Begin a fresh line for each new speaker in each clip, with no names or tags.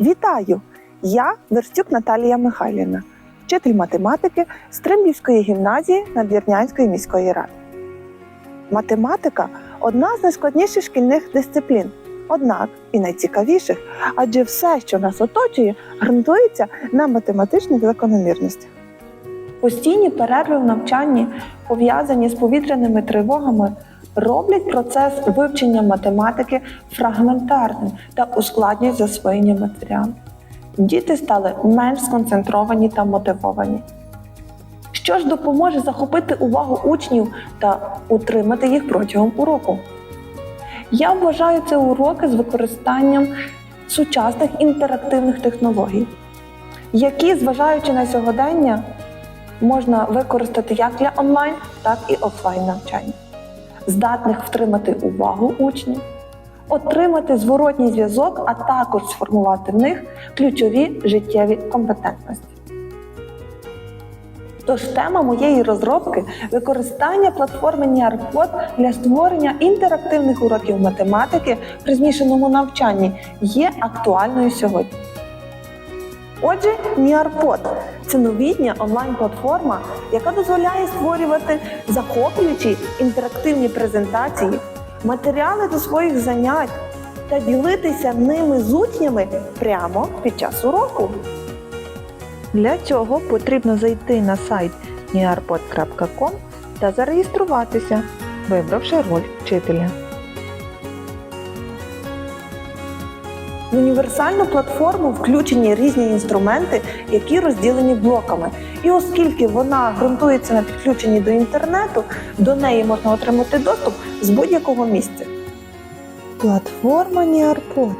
Вітаю! Я Верстюк Наталія Михайлівна, вчитель математики Стримбівської гімназії Надвірнянської міської ради. Математика одна з найскладніших шкільних дисциплін, однак і найцікавіших, адже все, що нас оточує, ґрунтується на математичних закономірностях. Постійні перерви в навчанні, пов'язані з повітряними тривогами, роблять процес вивчення математики фрагментарним та ускладнюють засвоєння матеріалу. Діти стали менш сконцентровані та мотивовані. Що ж допоможе захопити увагу учнів та утримати їх протягом уроку? Я вважаю це уроки з використанням сучасних інтерактивних технологій, які, зважаючи на сьогодення, можна використати як для онлайн, так і офлайн навчання, здатних втримати увагу учнів, отримати зворотній зв'язок, а також сформувати в них ключові життєві компетентності. Тож тема моєї розробки використання платформи NIARPod для створення інтерактивних уроків математики при змішаному навчанні є актуальною сьогодні. Отже, NIARPod – це новітня онлайн-платформа, яка дозволяє створювати захоплюючі інтерактивні презентації, матеріали до своїх занять та ділитися ними з учнями прямо під час уроку. Для цього потрібно зайти на сайт niarpod.com та зареєструватися, вибравши роль вчителя. В універсальну платформу включені різні інструменти, які розділені блоками. І оскільки вона ґрунтується на підключенні до інтернету, до неї можна отримати доступ з будь-якого місця. Платформа NIARPod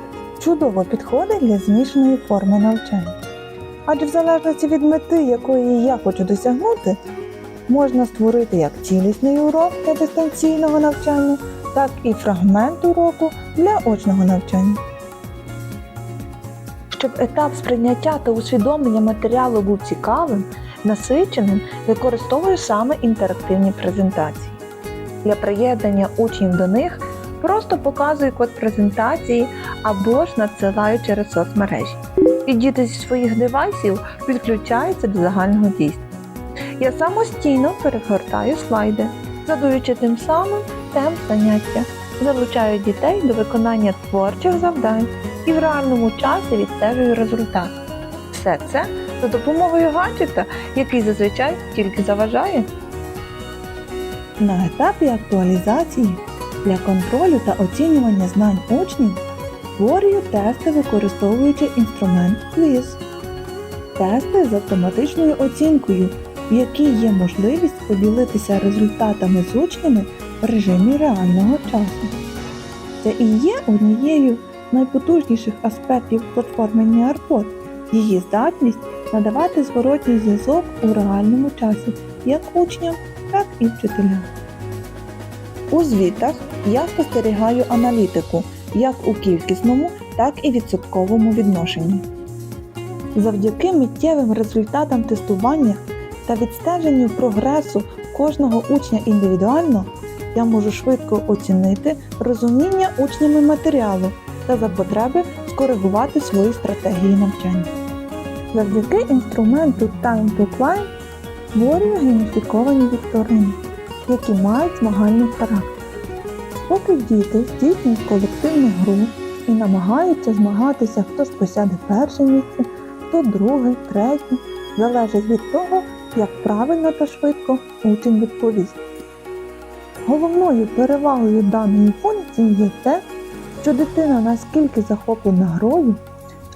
чудово підходить для змішаної форми навчання. Адже в залежності від мети, якої я хочу досягнути, можна створити як цілісний урок для дистанційного навчання, так і фрагмент уроку для очного навчання. Щоб етап сприйняття та усвідомлення матеріалу був цікавим, насиченим, використовую саме інтерактивні презентації. Для приєднання учнів до них просто показую код презентації або ж надсилаю через соцмережі. І діти зі своїх девайсів підключаються до загального дійства. Я самостійно перегортаю слайди, задаючи тим самим темп заняття, залучаю дітей до виконання творчих завдань і в реальному часі відстежую результат. Все це за допомогою гаджета, який зазвичай тільки заважає. На етапі актуалізації для контролю та оцінювання знань учнів створюю тести, використовуючи інструмент квіз. Тести з автоматичною оцінкою, в якій є можливість поділитися результатами з учнями в режимі реального часу. Це і є однією найпотужніших аспектів платформи NIARPod – її здатність надавати зворотній зв'язок у реальному часі як учням, так і вчителям. У звітах я спостерігаю аналітику як у кількісному, так і відсотковому відношенні. Завдяки миттєвим результатам тестування та відстеженню прогресу кожного учня індивідуально я можу швидко оцінити розуміння учнями матеріалу та за потреби скоригувати свої стратегії навчання. Завдяки інструменту Time to Climb створюю гейміфіковані вікторини, які мають змагальний характер. Поки діти здійснюють колективну гру і намагаються змагатися, хто ж посяде перше місце, хто друге, третє, залежить від того, як правильно та швидко учень відповість. Головною перевагою даної функції є те, що дитина наскільки захоплена грою,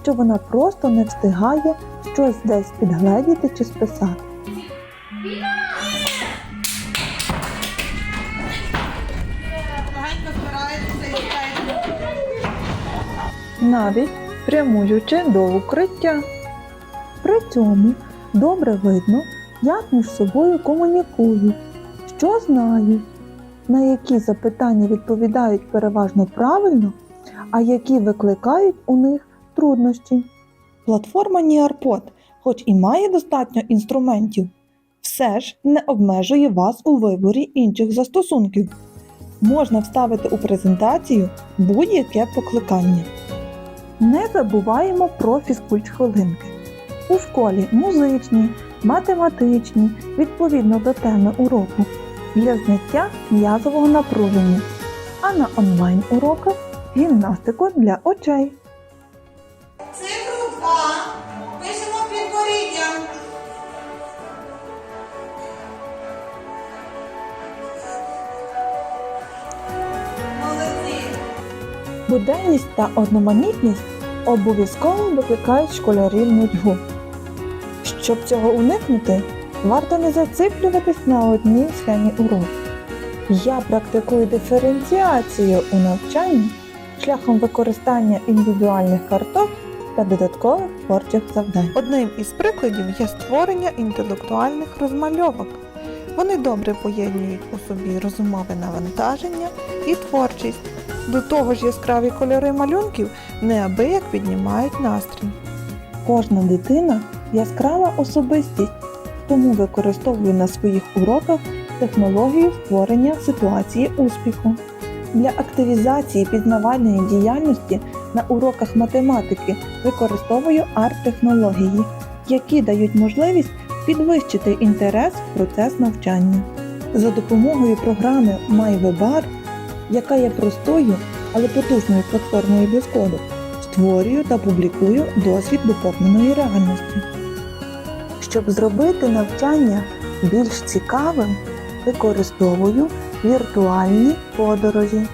що вона просто не встигає щось десь підгледіти чи списати. Навіть прямуючи до укриття. При цьому добре видно, як між собою комунікують, що знають, на які запитання відповідають переважно правильно, а які викликають у них труднощі. Платформа NIARPod, хоч і має достатньо інструментів, все ж не обмежує вас у виборі інших застосунків. Можна вставити у презентацію будь-яке покликання. Не забуваємо про фізкульт-хвилинки. У школі музичні, математичні, відповідно до теми уроку, для зняття м'язового напруження, а на онлайн-уроках гімнастику для очей.
Цифру 2 пишемо підборіддям. Молодці.
Буденність та одноманітність обов'язково викликають школярів нудьгу. Щоб цього уникнути, варто не зациклюватись на одній схемі уроку. Я практикую диференціацію у навчанні шляхом використання індивідуальних карток та додаткових творчих завдань.
Одним із прикладів є створення інтелектуальних розмальовок. Вони добре поєднують у собі розумове навантаження і творчість. До того ж, яскраві кольори малюнків неабияк піднімають настрій.
Кожна дитина яскрава особистість, тому використовую на своїх уроках технологію створення ситуації успіху. Для активізації пізнавальної діяльності на уроках математики використовую арт-технології, які дають можливість підвищити інтерес в процес навчання. За допомогою програми MyWebar, яка є простою, але потужною платформою без коду, створюю та публікую досвід доповненої реальності. Щоб зробити навчання більш цікавим, використовую віртуальні подорожі.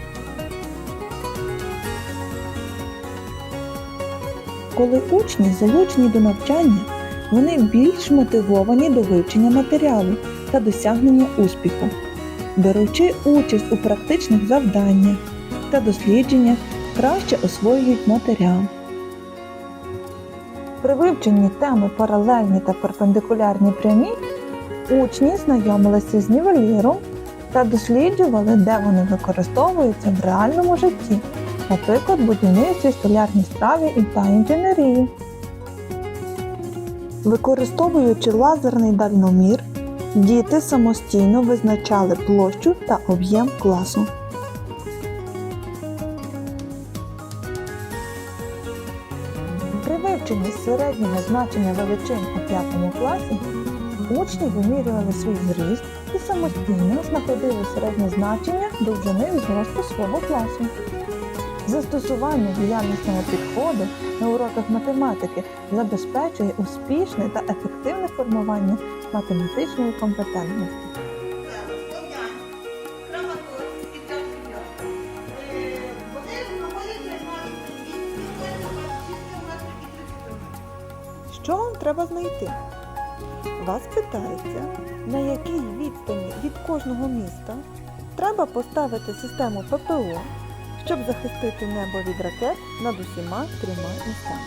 Коли учні залучені до навчання, вони більш мотивовані до вивчення матеріалу та досягнення успіху, беручи участь у практичних завданнях та дослідженнях, краще освоюють матеріал. При вивченні теми паралельні та перпендикулярні прямі учні знайомилися з нівеліром та досліджували, де вони використовуються в реальному житті, наприклад, будівництві, столярній справі та інженерії. Використовуючи лазерний дальномір, діти самостійно визначали площу та об'єм класу. Середнього значення величин у 5 класі учні вимірювали свій зріст і самостійно знаходили середнє значення довжини зросту свого класу. Застосування діяльнісного підходу на уроках математики забезпечує успішне та ефективне формування математичної компетентності.
Що вам треба знайти? Вас питається, на якій відстані від кожного міста треба поставити систему ППО, щоб захистити небо від ракет над усіма трьома містами.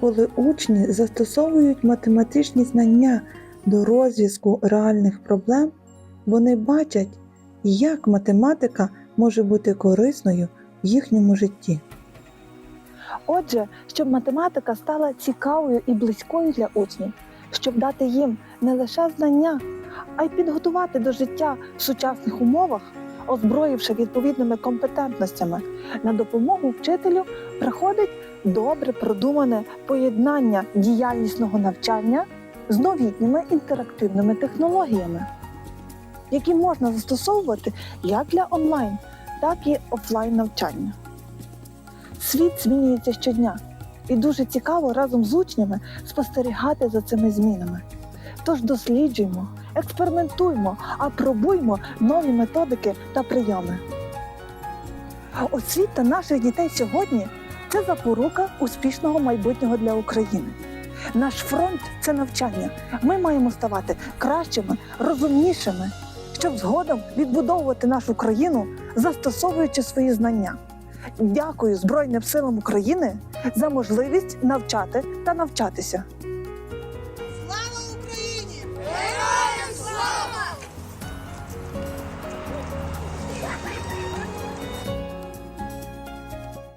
Коли учні застосовують математичні знання до розв'язку реальних проблем, вони бачать, як математика може бути корисною в їхньому житті. Отже, щоб математика стала цікавою і близькою для учнів, щоб дати їм не лише знання, а й підготувати до життя в сучасних умовах, озброївши відповідними компетентностями, на допомогу вчителю приходить добре продумане поєднання діяльнісного навчання з новітніми інтерактивними технологіями, які можна застосовувати як для онлайн, так і офлайн навчання. Світ змінюється щодня, і дуже цікаво разом з учнями спостерігати за цими змінами. Тож досліджуємо, експериментуймо, апробуймо нові методики та прийоми. Освіта наших дітей сьогодні це запорука успішного майбутнього для України. Наш фронт це навчання. Ми маємо ставати кращими, розумнішими, щоб згодом відбудовувати нашу країну, застосовуючи свої знання. Дякую Збройним силам України за можливість навчати та навчатися.